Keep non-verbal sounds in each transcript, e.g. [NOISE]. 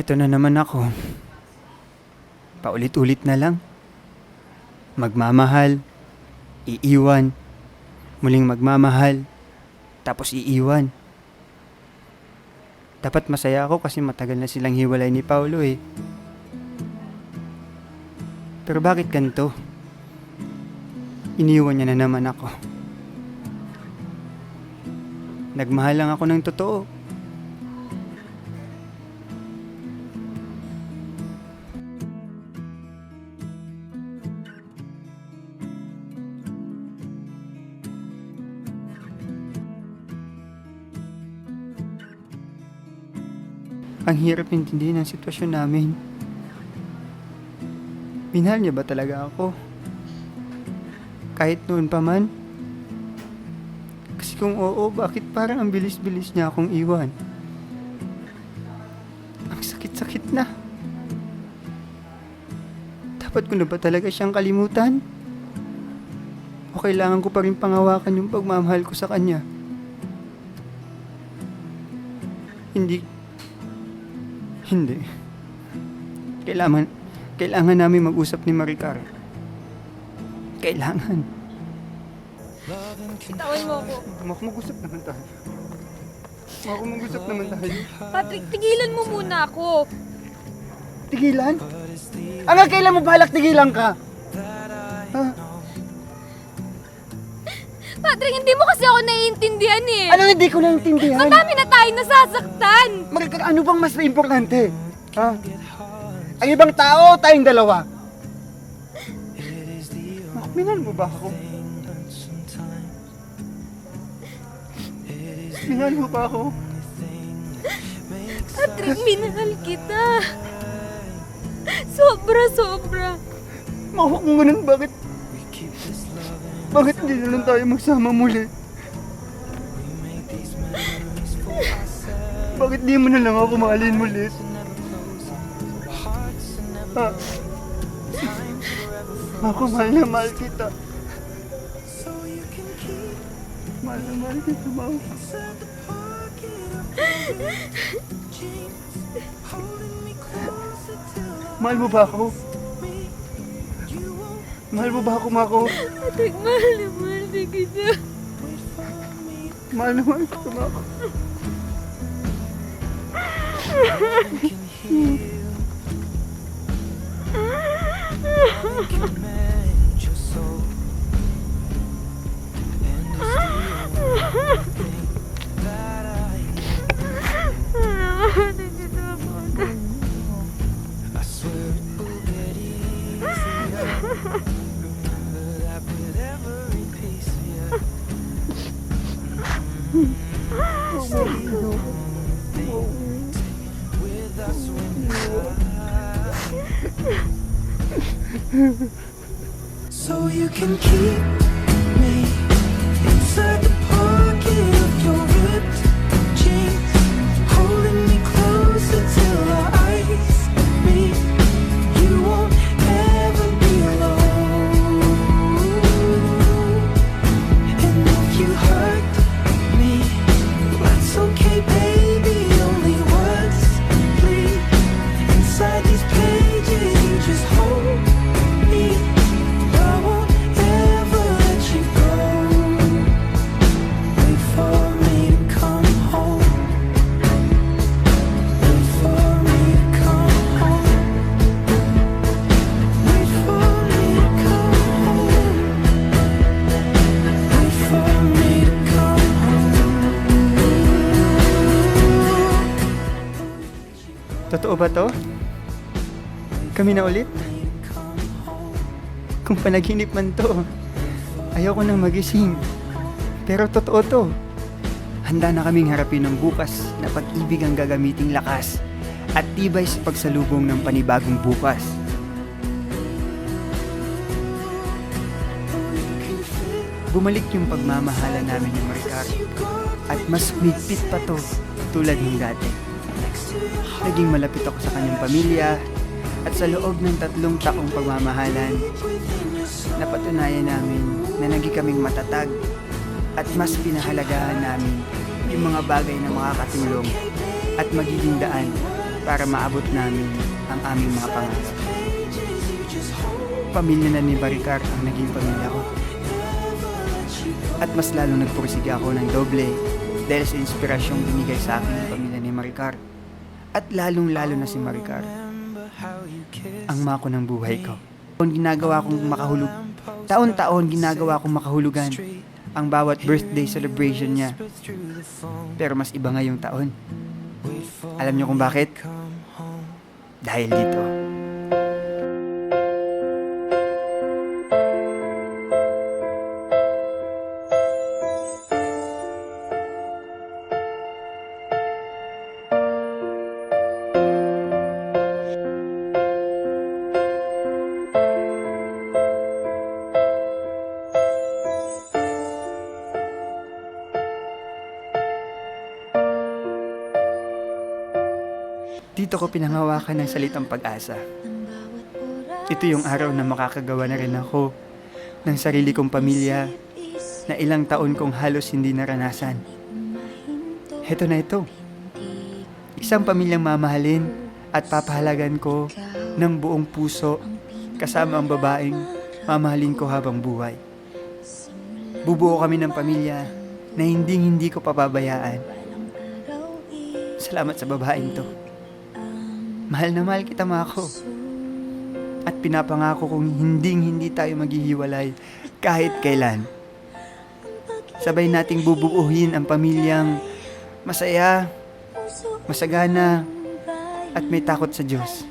Heto na naman ako. Paulit-ulit na lang. Magmamahal, iiwan, muling magmamahal, tapos iiwan. Dapat masaya ako kasi matagal na silang hiwalay ni Paulo eh. Pero bakit ganito? Iniwan niya na naman ako. Nagmahal lang ako ng totoo. Ang hirap intindihin ang sitwasyon namin. Minahal niya ba talaga ako? Kahit noon pa man? Kasi kung oo, bakit parang ang bilis-bilis niya akong iwan? Ang sakit-sakit na. Dapat ko na ba talaga siyang kalimutan? O kailangan ko pa rin pangawakan yung pagmamahal ko sa kanya? Hindi. Hindi. Kailangan, kailangan namin mag-usap ni Maricar. Kailangan. Bitawan mo ako. Mag-usap naman tayo. Mag-usap naman tayo. Patrick, tigilan mo muna ako. Tigilan? Hanggang kailan mo balak tigilan ka? Ha? Patrick, hindi mo kasi ako naiintindihan eh. Ano hindi ko naintindihan? Madami na tayo nasasaktan. Maricar, ano bang mas importante? Ha? Ang ibang tao, tayong dalawa. Minahal mo ba ako? Minahal mo ba ako? Patrick, minahal kita. Sobra, sobra. Mawak mo ganun, bakit? Bakit hindi na lang tayo magsama muli? Bakit di mo na lang ako mahalin muli? Ha? Ako, mahal na mahal kita. Mahal na mahal kita, Mau. Mahal mo ba ako? Mahal mo ba ako, Mako? Patrick, mahal na mahal na kita. Mahal na mahal kita, Mako. [LAUGHS] So you can keep me inside the pocket of your ripped Totoo ba to? Kami na ulit? Kung panaginip man to, ayoko nang magising. Pero totoo to. Handa na kaming harapin ang bukas na pag-ibig ang gagamiting lakas at tibay sa pagsalubong ng panibagong bukas. Bumalik yung pagmamahala namin ni Maricar at mas humigpit pa to tulad ng dati. Naging malapit ako sa kanyang pamilya at sa loob ng tatlong taong pagmamahalan, napatunayan namin na naging kaming matatag at mas pinahalagahan namin yung mga bagay na makakatulong at magiging daan para maabot namin ang aming mga pangarap. Pamilya na ni Baricar ang naging pamilya ko. At mas lalong nagpursige ako ng doble dahil sa inspirasyong binigay sa akin ng pamilya ni Maricar. At lalong lalo na si Maricar, ang mako ng buhay ko. Taon ginagawa kong makahulog. Taon-taon ginagawa kong makahulugan ang bawat birthday celebration niya. Pero mas iba ngayong taon. Alam niyo kung bakit? Dahil dito. Dito ko pinangawakan ng salitang pag-asa. Ito yung araw na makakagawa na rin ako ng sarili kong pamilya na ilang taon kong halos hindi naranasan. Heto na ito. Isang pamilyang mamahalin at papahalagan ko ng buong puso kasama ang babaeng mamahalin ko habang buhay. Bubuo kami ng pamilya na hindi hindi ko papabayaan. Salamat sa babaeng to. Mahal na mahal kita, Mako. At pinapangako kong hinding hindi tayo maghihiwalay kahit kailan. Sabay nating bubuuhin ang pamilyang masaya, masagana, at may takot sa Diyos.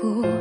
不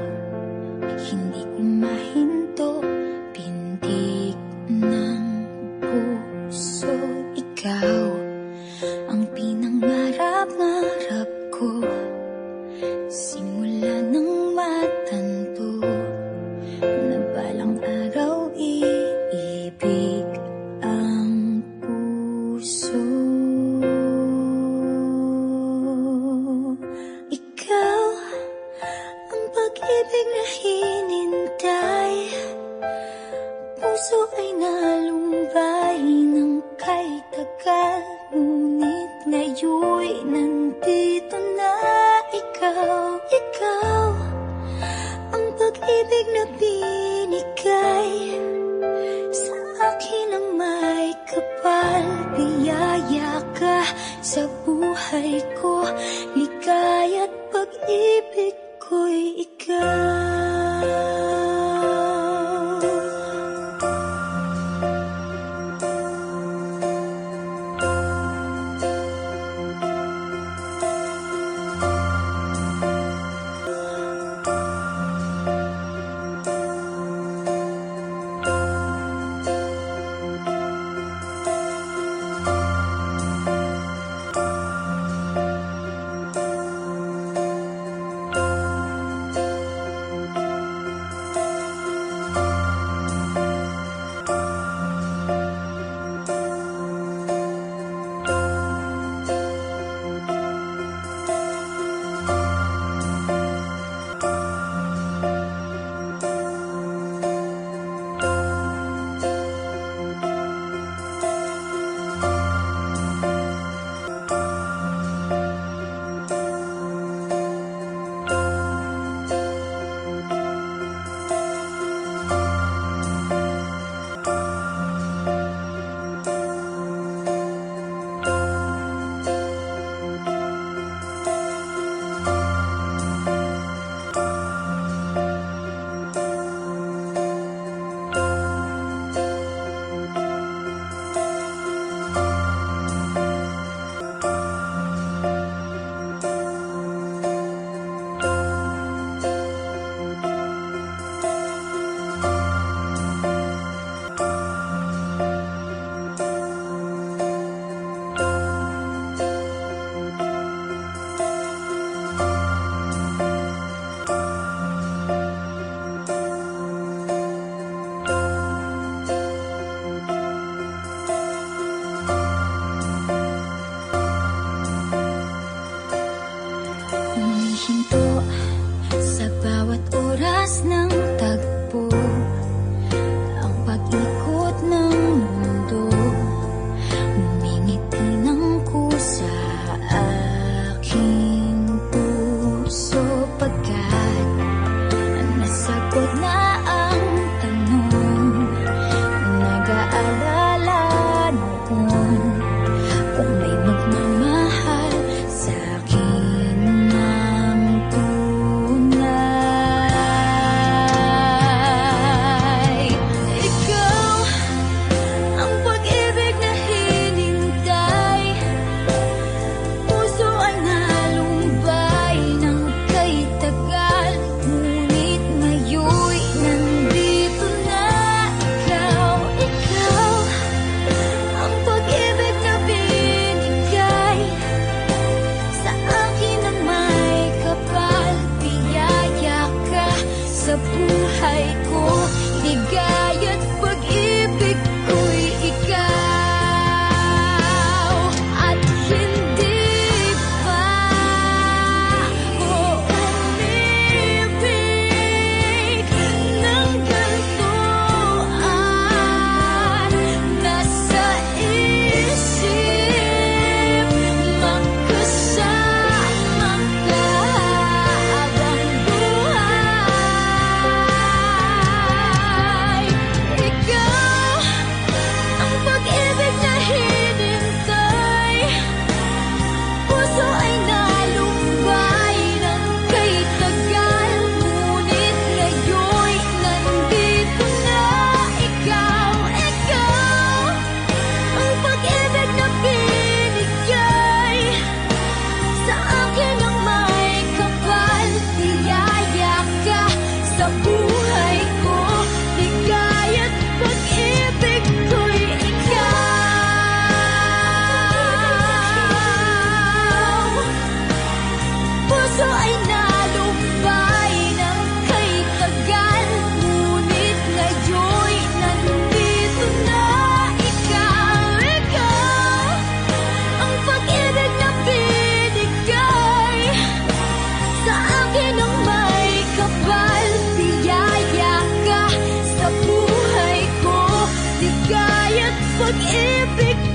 Hayat pag-ibig